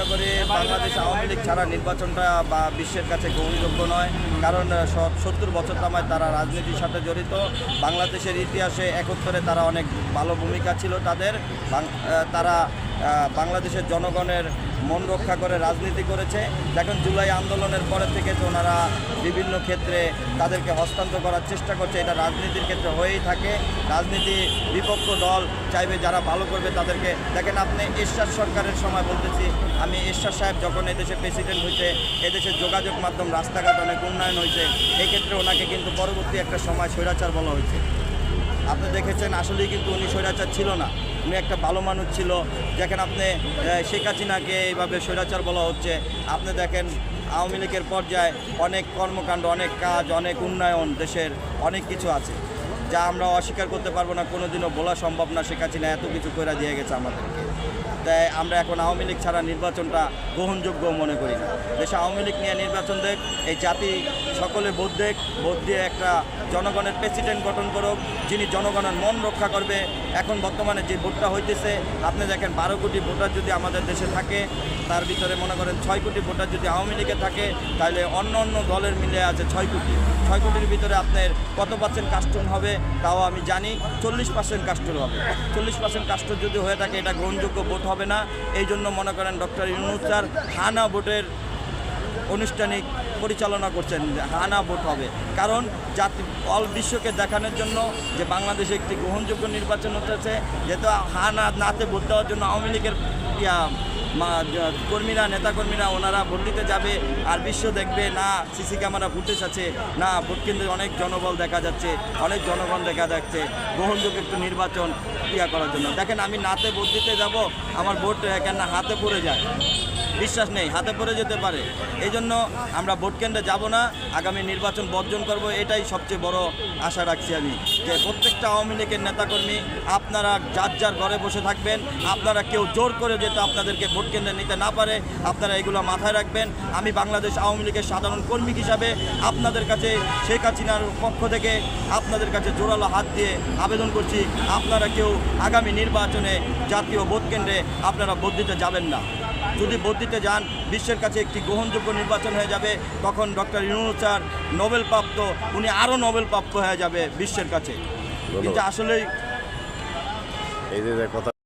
মনে করি বাংলাদেশ আওয়ামী লীগ ছাড়া নির্বাচনটা বা বিশ্বের কাছে গ্রহণযোগ্য নয়। কারণ সত্তর বছর তামায় তারা রাজনীতির সাথে জড়িত। বাংলাদেশের ইতিহাসে একত্তরে তারা অনেক ভালো ভূমিকা ছিল তাদের। তারা বাংলাদেশের জনগণের মন রক্ষা করে রাজনীতি করেছে। দেখুন, জুলাই আন্দোলনের পরে থেকে তো ওনারা বিভিন্ন ক্ষেত্রে তাদেরকে হস্তান্তর করার চেষ্টা করছে, এটা রাজনীতির ক্ষেত্রে হয়েই থাকে। রাজনীতি বিপক্ষ দল চাইবে, যারা ভালো করবে তাদেরকে। দেখেন, আপনি এরশাদ সরকারের সময় বলতেছি, আমি এরশাদ সাহেব যখন এদেশে প্রেসিডেন্ট হয়েছে এদেশের যোগাযোগ মাধ্যম, রাস্তাঘাট অনেক উন্নয়ন হয়েছে, এক্ষেত্রে ওনাকে কিন্তু পরবর্তী একটা সময় স্বৈরাচার বলা হয়েছে। আপনি দেখেছেন, আসলেই কিন্তু উনি স্বৈরাচার ছিল না। উনি একটা ভালো মানুষ ছিল। দেখেন আপনি শেখ হাসিনাকে এইভাবে স্বৈরাচার বলা হচ্ছে। আপনি দেখেন, আওয়ামী লীগের পর্যায়ে অনেক কর্মকাণ্ড, অনেক কাজ, অনেক উন্নয়ন দেশের অনেক কিছু আছে। যা আমরা অস্বীকার করতে পারব না, কোনোদিনও বলা সম্ভব না, শেখ হাসিনা এত কিছু করে দিয়ে গেছে আমাদেরকে। তাই আমরা এখন আওয়ামী লীগ ছাড়া নির্বাচনটা গ্রহণযোগ্য মনে করি না। দেশে আওয়ামী লীগ নিয়ে নির্বাচন দেখ, এই জাতি সকলে ভোট দেখ, ভোট দিয়ে একটা জনগণের প্রেসিডেন্ট গঠন করুক, যিনি জনগণের মন রক্ষা করবে। এখন বর্তমানে যে ভোটটা হইতেছে, আপনি দেখেন বারো কোটি ভোটার যদি আমাদের দেশে থাকে, তার ভিতরে মনে করেন ছয় কোটি ভোটার যদি আওয়ামী লীগে থাকে, তাহলে অন্য অন্য দলের মিলে আছে ছয় কোটি। ছয় কোটির ভিতরে আপনার কত পার্সেন্ট কাস্টম হবে তাও আমি জানি চল্লিশ পার্সেন্ট কাস্টর হবে। চল্লিশ পার্সেন্ট কাস্টর যদি হয়ে থাকে, এটা গ্রহণযোগ্য ভোট হবে না। এই জন্য মনে করেন ডক্টর ইউনুস স্যার হানা ভোটের আনুষ্ঠানিক পরিচালনা করছেন হানা ভোট হবে। কারণ জাতি অল বিশ্বকে দেখানোর জন্য যে বাংলাদেশে একটি গ্রহণযোগ্য নির্বাচন হতেছে যেহেতু হানা নাতে ভোট দেওয়ার জন্য আওয়ামী লীগের ইয়া কর্মীরা, নেতাকর্মীরা, ওনারা ভোট দিতে যাবে আর বিশ্ব দেখবে, না, সিসি ক্যামেরা ফুটেজ আছে, না, ভোট কেন্দ্রে অনেক জনবল দেখা যাচ্ছে, অনেক জনগণ দেখা যাচ্ছে, গ্রহণযোগ্য একটু নির্বাচন ক্রিয়া করার জন্য। দেখেন, আমি নাতে ভোট দিতে যাব, আমার ভোট কেন হাতে পড়ে যায়। বিশ্বাস নেই, হাতে পড়ে যেতে পারে। এই জন্য আমরা ভোট কেন্দ্রে যাব না, আগামী নির্বাচন বর্জন করব, এটাই সবচেয়ে বড় আশা রাখছি আমি। যে প্রত্যেকটা আওয়ামী লীগের নেতাকর্মী, আপনারা যার যার ঘরে বসে থাকবেন, আপনারা কেউ জোর করে যেতে আপনাদেরকে ভোট কেন্দ্রে নিতে না পারে, আপনারা এগুলো মাথায় রাখবেন। আমি বাংলাদেশ আওয়ামী লীগের সাধারণ কর্মী হিসাবে আপনাদের কাছে শেখ হাসিনার পক্ষ থেকে আপনাদের কাছে জোরালো হাত দিয়ে আবেদন করছি, আপনারা কেউ আগামী নির্বাচনে জাতীয় ভোট কেন্দ্রে আপনারা ভোট দিতে যাবেন না। যদি দিতে যান বিশ্বের কাছে একটি গ্রহণযোগ্য নির্বাচন হয়ে যাবে। তখন ডক্টর ইউনুস স্যার নোবেল প্রাপ্ত উনি আরও নোবেল প্রাপ্ত হয়ে যাবে বিশ্বের কাছে। কিন্তু আসলেই এই যে কথা